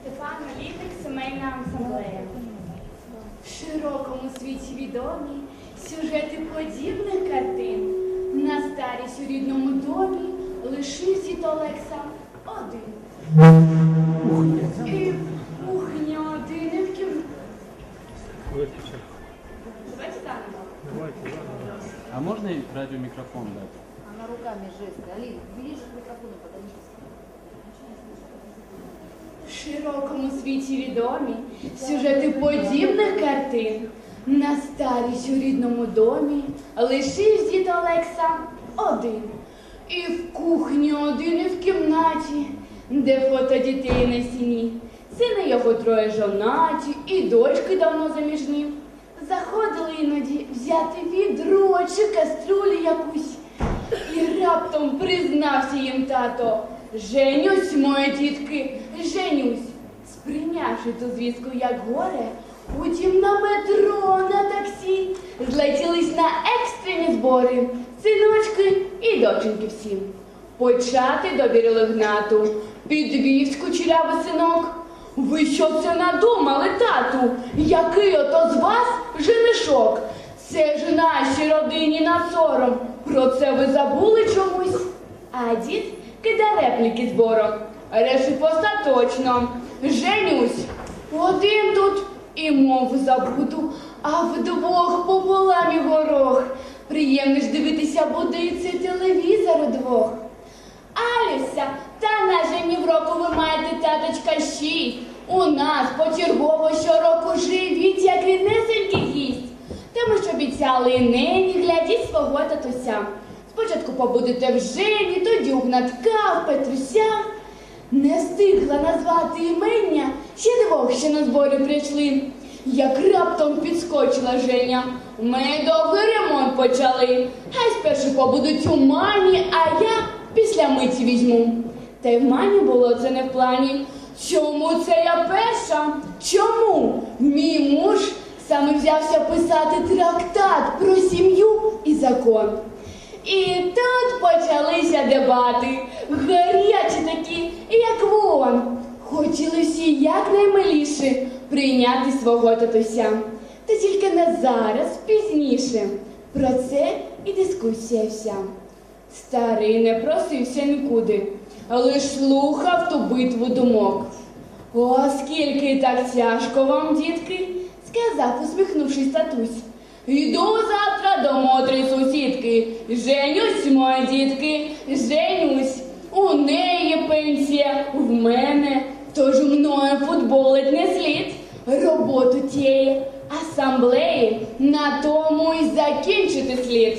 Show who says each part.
Speaker 1: Стефан Літик, сімейна асамблея. В широкому світі відомі сюжети подібних картин. На старість у рідному домі лишився Олекса один.
Speaker 2: Можно и радиомикрофон дать?
Speaker 3: Она руками жесты. Алин, ближе к микрофону подойди.
Speaker 1: В широкому світі відомі сюжети подібних картин. На старість у рідному домі лишився дід Олекса один. І в кухні один, і в кімнаті, де фото дітей на стіні. Сини його троє жонаті, і дочки давно заміжні. Заходили іноді взяти відро чи каструлю якусь. І раптом признався їм тато. Женюсь, мої дітки, женюсь. Сприйнявши ту звістку, як горе, потім на метро, на таксі, злетілись на екстрені збори, синочки і доченьки всі. Почати довірили гнату, підвів кучерявий синок. Ви що це надумали, тату? Який ото з вас женишок? Це ж нашій родині на сором. Про це ви забули чомусь? А дід кида репліки збором. Решив остаточно. Женюсь. Один тут і мову забуду, а вдвох пополам і горох. Приємно ж дивитися буде і цей телевізор удвох. Алюся, та на жені в року ви маєте таточка шість. У нас почергово щороку живіть, як ріднесенький гість. Та ми ж обіцяли і нині глядіть свого татуся. Спочатку побудете в жені, тоді у гнатка, в Петруся. Не встигла назвати імення, ще двох ще на зборі прийшли. Як раптом підскочила Женя, ми довгий ремонт почали. Хай спершу побудуть у мані, а я після миті візьму. Та й в мані було це не в плані. Чому це я перша? Чому? Мій муж саме взявся писати трактат про сім'ю і закон. І тут почалися дебати, гарячі такі, як вон. Хотіли всі якнаймиліше прийняти свого татуся. Та тільки не зараз, пізніше. Про це і дискусія вся. Старий не просився нікуди, лиш слухав ту битву думок. О, скільки так тяжко вам, дітки, сказав, усміхнувшись татусь. Йду завтра до мотрі сусідки. Женюсь, мої дітки, женюсь. У неї пенсія, в мене, тож мною футболить не слід. Роботу тієї асамблеї на тому й закінчити слід.